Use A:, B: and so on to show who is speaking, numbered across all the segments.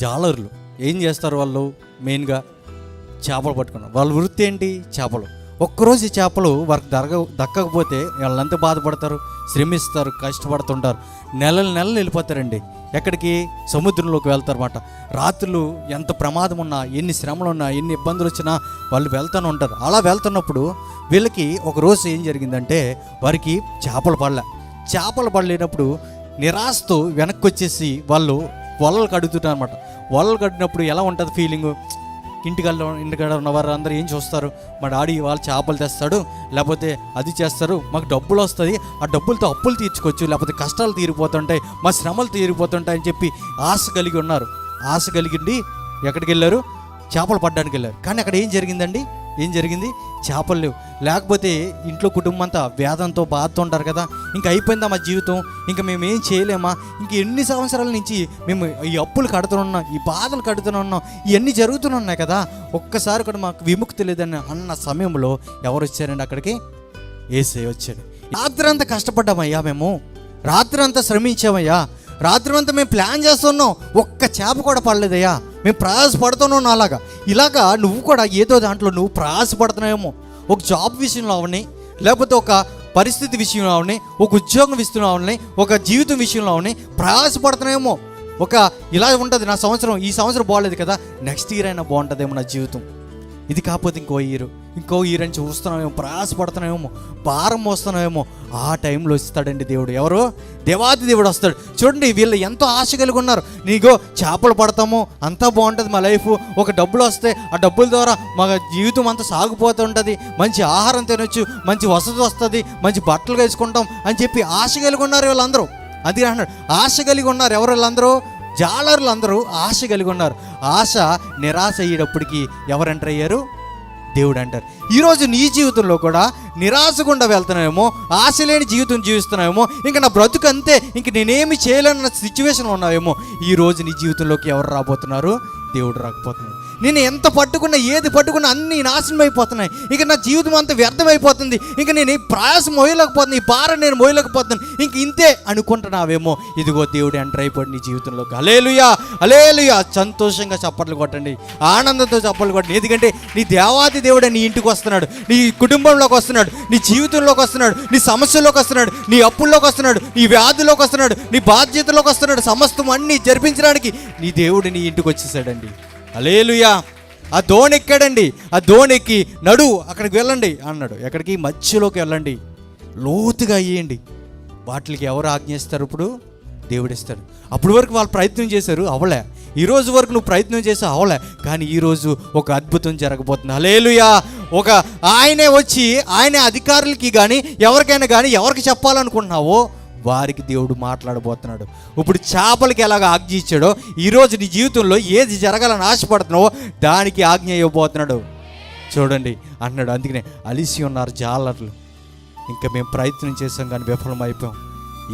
A: జాలర్లు. ఏం చేస్తారు వాళ్ళు? మెయిన్గా చేపలు పట్టుకున్నారు వాళ్ళ. వృత్తి ఏంటి? చేపలు. ఒక్కరోజు ఈ చేపలు వారికి దరగ దక్కకపోతే వాళ్ళంతా బాధపడతారు? శ్రమిస్తారు కష్టపడుతుంటారు. నెలలు నెలలు వెళ్ళిపోతారండి. ఎక్కడికి? సముద్రంలోకి వెళ్తారన్నమాట. రాత్రులు ఎంత ప్రమాదం ఉన్నా ఎన్ని శ్రమలు ఉన్నా ఎన్ని ఇబ్బందులు వచ్చినా వాళ్ళు వెళ్తూనే ఉంటారు. అలా వెళ్తున్నప్పుడు వీళ్ళకి ఒక రోజు ఏం జరిగిందంటే వారికి చేపలు పడలే. చేపలు పడలేనప్పుడు నిరాశతో వెనక్కి వచ్చేసి వాళ్ళు వలలు కడుగుతుంటారు అనమాట వలలు కట్టినప్పుడు ఎలా ఉంటుంది ఫీలింగ్ ఇంటికల్లో ఇంటికాడ ఉన్న వారు అందరూ ఏం చూస్తారు? మా డాడీ వాళ్ళు చేపలు తెస్తాడు లేకపోతే అది చేస్తారు మాకు డబ్బులు వస్తుంది ఆ డబ్బులతో అప్పులు తీర్చుకోవచ్చు లేకపోతే కష్టాలు తీరిపోతుంటాయి మా శ్రమలు తీరిపోతుంటాయని చెప్పి ఆశ కలిగి ఉన్నారు. ఆశ కలిగిండి ఎక్కడికి వెళ్ళారు? చేపలు పడ్డానికి వెళ్ళారు. కానీ అక్కడ ఏం జరిగిందండి? ఏం జరిగింది? చేపలు లేవు. లేకపోతే ఇంట్లో కుటుంబం అంతా వేదంతో బాధతో ఉంటారు కదా. ఇంకా అయిపోయిందా మా జీవితం? ఇంకా మేము ఏం చేయలేమా? ఇంక ఎన్ని సంవత్సరాల నుంచి మేము ఈ అప్పులు కడుతున్నాం ఈ బాధలు కడుతున్నాం ఇవన్నీ జరుగుతున్నాయి కదా. ఒక్కసారి కూడా మాకు విముక్తి లేదని అన్న సమయంలో ఎవరు వచ్చారండి అక్కడికి? ఏసై వచ్చాడు. రాత్రి అంతా కష్టపడ్డామయ్యా మేము. రాత్రి అంతా శ్రమించామయ్యా. రాత్రిమంతా మేము ప్లాన్ చేస్తున్నాం. ఒక్క చేప కూడా పడలేదయ్యా. మేము ప్రయాసపడుతున్నాం అలాగా ఇలాగా నువ్వు కూడా ఏదో దాంట్లో నువ్వు ప్రయాసపడుతున్నావేమో. ఒక జాబ్ విషయంలో అవని లేకపోతే ఒక పరిస్థితి విషయంలో అవని ఒక ఉద్యోగం విషయంలో అవని ఒక జీవితం విషయంలో అవని ప్రయాసపడుతున్నాయేమో ఒక ఇలా ఉంటుంది నా సంవత్సరం ఈ సంవత్సరం బాగలేదు కదా. నెక్స్ట్ ఇయర్ అయినా బాగుంటుందేమో నా జీవితం. ఇది కాకపోతే ఇంకో ఇయర్ ఇంకో ఇయర్ అని చూస్తున్నామేమో ప్రయాసపడుతున్నామేమో భారం మోస్తున్నామేమో ఆ టైంలో వస్తాడండి దేవుడు. ఎవరు? దేవాది దేవుడు వస్తాడు. చూడండి వీళ్ళు ఎంతో ఆశ కలిగి ఉన్నారు. నీగో చేపలు పడతాము అంతా బాగుంటుంది మా లైఫ్. ఒక డబ్బులు వస్తే ఆ డబ్బుల ద్వారా మా జీవితం అంతా సాగిపోతూ ఉంటుంది. మంచి ఆహారం తినొచ్చు మంచి వసతి వస్తుంది మంచి బట్టలు వేసుకుంటాం అని చెప్పి ఆశ కలిగి ఉన్నారు వీళ్ళందరూ. అందుకే అన్నాడు ఆశ కలిగి ఉన్నారు ఎవరు వీళ్ళందరూ? జాలర్లు అందరూ ఆశ కలిగి ఉన్నారు. ఆశ నిరాశ అయ్యేటప్పటికి ఎవరు ఎంటర్ అయ్యారు? దేవుడు అంటారు ఈరోజు నీ జీవితంలో కూడా నిరాశ గుండా వెళ్తున్నావేమో ఆశ లేని జీవితం జీవిస్తున్నావేమో ఇంకా నా బ్రతుకు అంతే ఇంక నేనేమి చేయలేనన్న సిచ్యువేషన్లో ఉన్నావేమో ఈ రోజు నీ జీవితంలోకి ఎవరు రాబోతున్నారు? దేవుడు రాకపోతున్నాడు. నేను ఎంత పట్టుకున్నా ఏది పట్టుకున్నా అన్ని నాశనం అయిపోతున్నాయి. ఇక నా జీవితం అంతా వ్యర్థమైపోతుంది ఇంక నేను ఈ ప్రయాసం మోయలేకపోతుంది ఈ భారం నేను మోయలేకపోతున్నాను ఇంక ఇంతే అనుకుంటున్నావేమో. ఇదిగో దేవుడు ఎంటర్ అయిపోయి నీ జీవితంలో అలేలుయా అలేలుయా సంతోషంగా చప్పట్లు కొట్టండి. ఆనందంతో చప్పట్లు కొట్టండి. ఎందుకంటే నీ దేవాది దేవుడే నీ ఇంటికి వస్తున్నాడు. నీ కుటుంబంలోకి వస్తున్నాడు. నీ జీవితంలోకి వస్తున్నాడు. నీ సమస్యల్లోకి వస్తున్నాడు. నీ అప్పుల్లోకి వస్తున్నాడు. నీ వ్యాధుల్లోకి వస్తున్నాడు. నీ బాధ్యతలోకి వస్తున్నాడు. సమస్తం అన్నీ జరిపించడానికి నీ దేవుడు నీ ఇంటికి వచ్చేసాడండి. అలేలుయా ఆ దోణి ఎక్కాడండి. ఆ దోణి ఎక్కి నడు అక్కడికి వెళ్ళండి. అన్నాడు. ఎక్కడికి? మధ్యలోకి వెళ్ళండి. లోతుగా అయ్యేయండి వాటికి ఎవరు ఆజ్ఞిస్తారు ఇప్పుడు? దేవుడిస్తారు అప్పటి వరకు వాళ్ళు ప్రయత్నం చేశారు అవలే. ఈ రోజు వరకు నువ్వు ప్రయత్నం చేసి అవలే. కానీ ఈరోజు ఒక అద్భుతం జరగబోతుంది. అలేలుయా ఒక ఆయనే వచ్చి ఆయనే అధికారులకి కానీ ఎవరికైనా కానీ ఎవరికి చెప్పాలనుకుంటున్నావో వారికి దేవుడు మాట్లాడబోతున్నాడు. ఇప్పుడు చేపలకి ఎలాగ ఆజ్ఞ ఇచ్చాడో ఈరోజు నీ జీవితంలో ఏది జరగాలని ఆశపడుతున్నావో దానికి ఆజ్ఞ ఇవ్వబోతున్నాడు. చూడండి అన్నాడు. అందుకనే అలిసి ఉన్నారు జాలర్లు. ఇంకా మేము ప్రయత్నం చేసాం కానీ విఫలమైపోయాం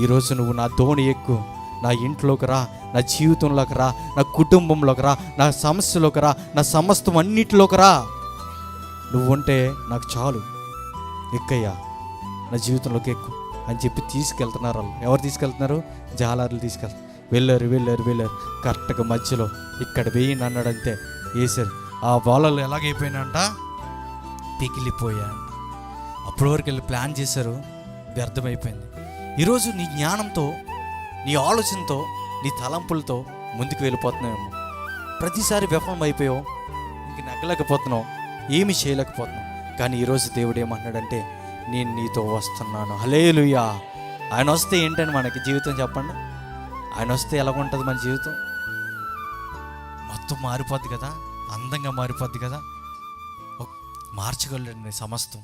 A: ఈరోజు నువ్వు నా దోణి ఎక్కు. నా ఇంట్లోకి రా నా జీవితంలోకి రా నా కుటుంబంలోకి రా నా సమస్యలోకి రా నా సమస్తం అన్నిటిలోకి రా. నువ్వు ఉంటే నాకు చాలు. ఎక్కయ్యా? నా జీవితంలోకి ఎక్కువ అని చెప్పి తీసుకెళ్తున్నారు వాళ్ళు ఎవరు తీసుకెళ్తున్నారు? జాలర్లు తీసుకెళ్తారు. వెళ్ళారు వెళ్ళారు వెళ్ళారు. కరెక్ట్గా మధ్యలో ఇక్కడ వేయండి అన్నాడంతే వేసారు ఆ బాలర్లు ఎలాగైపోయినంట పిగిలిపోయా. అప్పటి వరకు వెళ్ళి ప్లాన్ చేశారు వ్యర్థమైపోయింది. ఈరోజు నీ జ్ఞానంతో నీ ఆలోచనతో నీ తలంపులతో ముందుకు వెళ్ళిపోతున్నావేమో ప్రతిసారి విఫలం అయిపోయావు ఇంక నగ్గలేకపోతున్నావు ఏమి చేయలేకపోతున్నావు. కానీ ఈరోజు దేవుడు ఏమన్నాడంటే నేను నీతో వస్తున్నాను. హలేలుయా ఆయన వస్తే ఏంటని మనకి జీవితం చెప్పండి. ఆయన వస్తే ఎలా ఉంటుంది మన జీవితం? మొత్తం మారిపోద్ది కదా? అందంగా మారిపోద్ది కదా? మార్చగలండి సమస్తం.